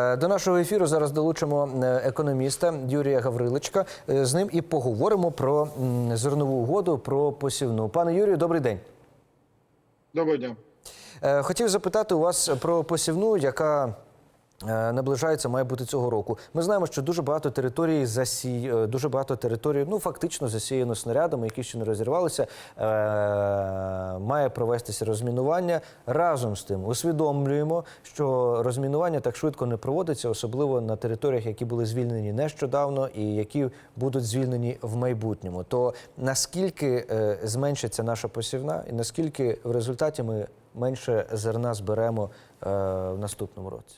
Е, До нашого ефіру зараз долучимо е, економіста Юрія Гавриличка. Е, З ним і поговоримо про зернову угоду, про посівну. Пане Юрію, добрий день. Добрий. Е, Хотів запитати у вас про посівну, яка наближається, має бути цього року. Ми знаємо, що дуже багато територій засі... е, дуже багато територій, ну фактично засіяно снарядами, які ще не розірвалися. Е, Має провестися розмінування. Разом з тим усвідомлюємо, що розмінування так швидко не проводиться, особливо на територіях, які були звільнені нещодавно і які будуть звільнені в майбутньому. То наскільки е, зменшиться наша посівна, і наскільки в результаті ми менше зерна зберемо е, в наступному році?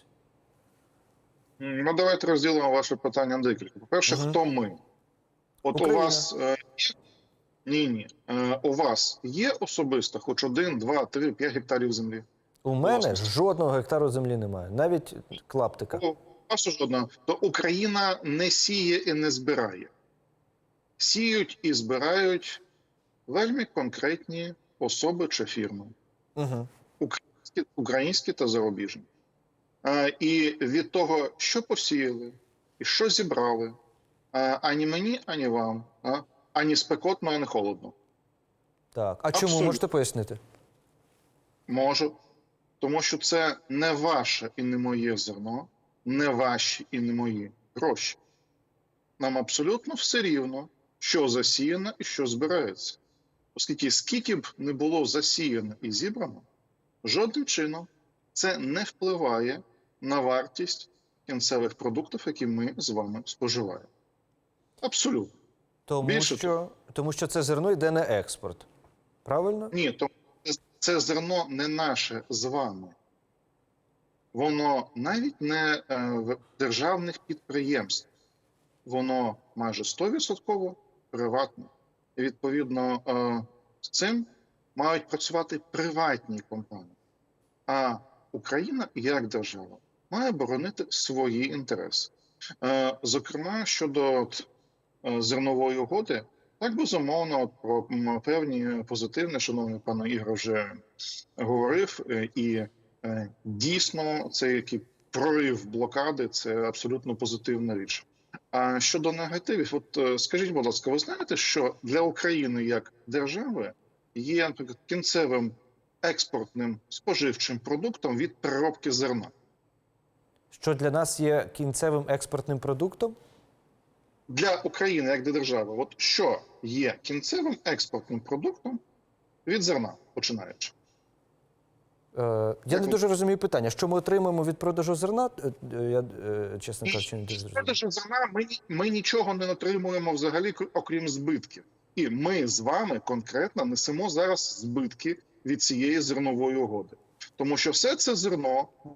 Ну, давайте розділимо ваше питання на декілька. По-перше, Мгм. хто ми? От Україна. у вас е, ні, ні. Е, у вас є особисто хоч один, два, три, п'ять гектарів землі? У мене Власне. жодного гектару землі немає, навіть клаптика. У вас жодна. То Україна не сіє і не збирає. Сіють і збирають вельми конкретні особи чи фірми. Угу. українські, українські та зарубіжні. І від того, що посіяли і що зібрали, ані мені, ані вам, ані спекотно, ані холодно. Так. А чому Абсолютно. можете пояснити? Можу. Тому що це не ваше і не моє зерно, не ваші і не мої гроші. Нам абсолютно все рівно, що засіяно і що збирається. Оскільки скільки б не було засіяно і зібрано, жодним чином це не впливає на вартість кінцевих продуктів, які ми з вами споживаємо. Абсолютно. Тому Більше що, тому що це зерно йде на експорт. Правильно? Ні, то це зерно не наше з вами. Воно навіть не е, в державних підприємств. Воно майже 100% приватне. І відповідно е, з цим мають працювати приватні компанії. А Україна, як держава, має боронити свої інтереси. Е, Зокрема, щодо е, зернової угоди, так, безумовно, про певні позитивні, шановний пане Ігор вже говорив, е, і дійсно цей який прорив блокади це абсолютно позитивна річ. А щодо негативів, от скажіть, будь ласка, ви знаєте, що для України як держави є наприклад, кінцевим експортним споживчим продуктом від переробки зерна? Що для нас є кінцевим експортним продуктом? Для України як для держави, от що є кінцевим експортним продуктом від зерна, починаючи? Е, я не ви- дуже розумію питання. Що ми отримаємо від продажу зерна? Е, е, Я, е, чесно кажучи, не дуже З продажу зерна ми, ми нічого не отримуємо взагалі, окрім збитків. І ми з вами конкретно несемо зараз збитки від цієї зернової угоди. Тому що все це зерно Е,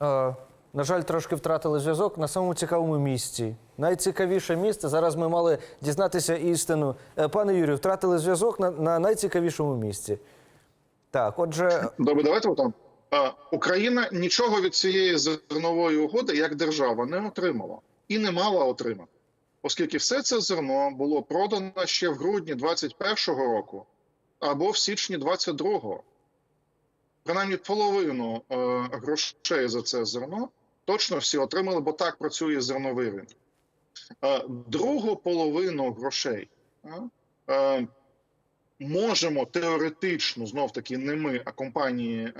На жаль, трошки втратили зв'язок на самому цікавому місці. Найцікавіше місце. Зараз ми мали дізнатися істину. Е, Пане Юрію, втратили зв'язок на, на найцікавішому місці. Так, отже, Добре, давайте там. Україна нічого від цієї зернової угоди як держава не отримала і не мала отримати, оскільки все це зерно було продано ще в грудні 2021 року або в січні 2022. Принаймні половину е, грошей за це зерно точно всі отримали, бо так працює зерновий ринок. Е, другу половину грошей е, можемо теоретично, знов таки не ми, а компанії,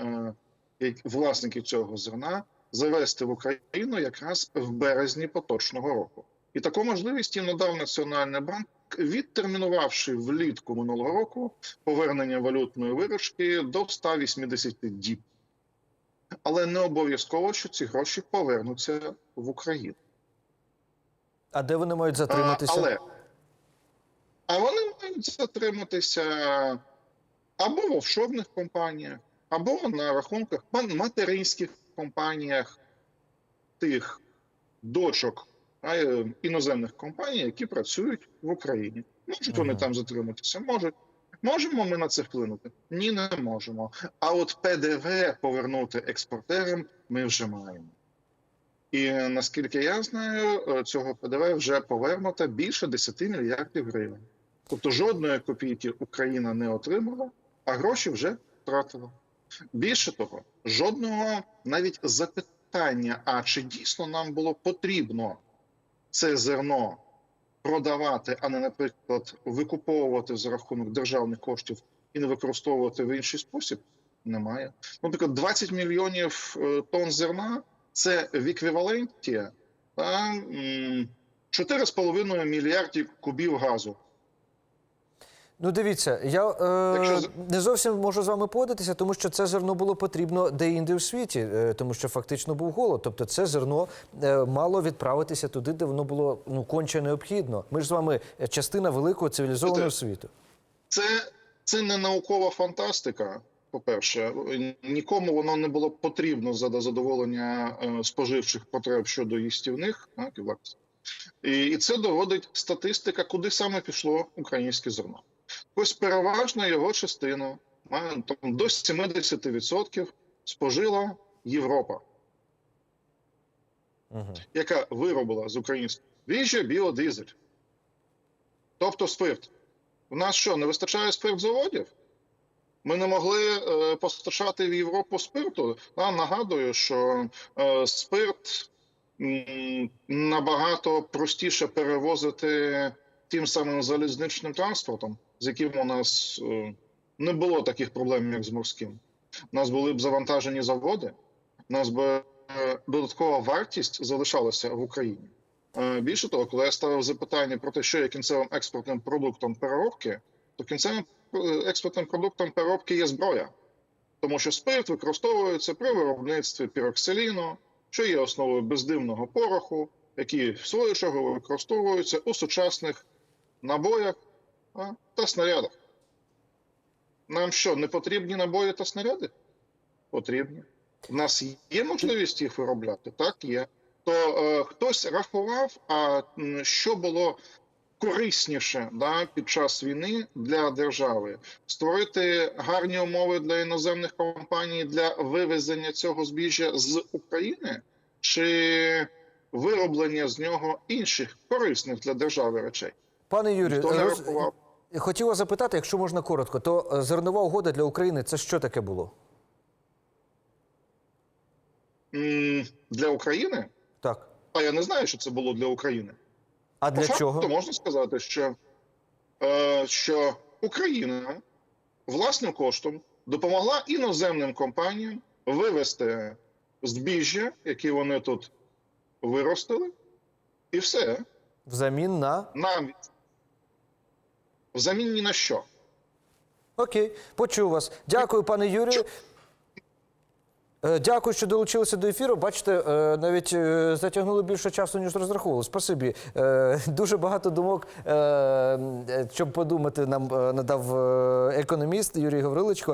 власники цього зерна, завести в Україну якраз в березні поточного року. І таку можливість їм надав Національний банк, відтермінувавши влітку минулого року повернення валютної виручки до 180 діб. Але не обов'язково, що ці гроші повернуться в Україну. а де вони мають А, затриматися? але а вони мають затриматися або в офшорних компаніях, або на рахунках материнських компаніях тих дочок а, іноземних компаній, які працюють в Україні. Можуть вони там затриматися? Можуть. Можемо ми на це вплинути? Ні, не можемо. А от ПДВ повернути експортерам ми вже маємо. І наскільки я знаю, е, цього ПДВ вже повернуто більше 10 мільярдів гривень. Тобто жодної копійки Україна не отримала, а гроші вже втратила. Більше того, жодного навіть запитання, а чи дійсно нам було потрібно це зерно продавати, а не, наприклад, викуповувати за рахунок державних коштів і не використовувати в інший спосіб, немає. Наприклад, 20 мільйонів е, тонн зерна це в еквіваленті та, м, 4,5 мільярдів кубів газу. Ну, дивіться, я е, Якщо не зовсім можу з вами погодитися, тому що це зерно було потрібно де-інде в світі, е, тому що фактично був голод. Тобто, це зерно е, мало відправитися туди, де воно було ну конче необхідно. Ми ж з вами частина великого цивілізованого Це- світу. Це, це не наукова фантастика. По-перше, нікому воно не було потрібно за задоволення е, споживчих потреб щодо їстівних. Так, і, і це доводить статистика, куди саме пішло українське зерно. Ось переважна його частина, там, до 70% спожила Європа, Угу. яка виробила з українського віжжя біодизель, тобто спирт. У нас що, не вистачає спиртзаводів? Ми не могли е, постачати в Європу спирту. А, нагадую, що е, спирт м, набагато простіше перевозити тим самим залізничним транспортом, з яким у нас е, не було таких проблем, як з морським. У нас були б завантажені заводи, у нас би е, додаткова вартість залишалася в Україні. Е, Більше того, коли я ставив запитання про те, що є кінцевим експортним продуктом переробки, то кінцевим експортним продуктом переробки є зброя, тому що спирт використовується при виробництві піроксиліну, що є основою бездимного пороху, який в свою чергу використовується у сучасних набоях а, та снарядах. Нам що, не потрібні набої та снаряди? Потрібні. У нас є можливість їх виробляти? Так, є. То е, хтось рахував, а що було корисніше да, під час війни для держави створити гарні умови для іноземних компаній для вивезення цього збіжжя з України, чи вироблення з нього інших корисних для держави речей? Пане Юрію, не роз- вас запитати, якщо можна коротко, то е, зернова угода для України це що таке було? Для України? Так. А я не знаю, що це було для України. А По для факту чого? можна сказати, що, е, що Україна власним коштом допомогла іноземним компаніям вивести збіжжя, які вони тут виростили, і все. Взамін на Нам взамін ні на що. Окей, почув вас. Дякую, пане Юрію. Е, Дякую, що долучилися до ефіру. Бачите, е, навіть е, затягнули більше часу, ніж розраховували. Спасибі. Дуже багато думок, щоб подумати, нам надав економіст Юрій Гавриличко.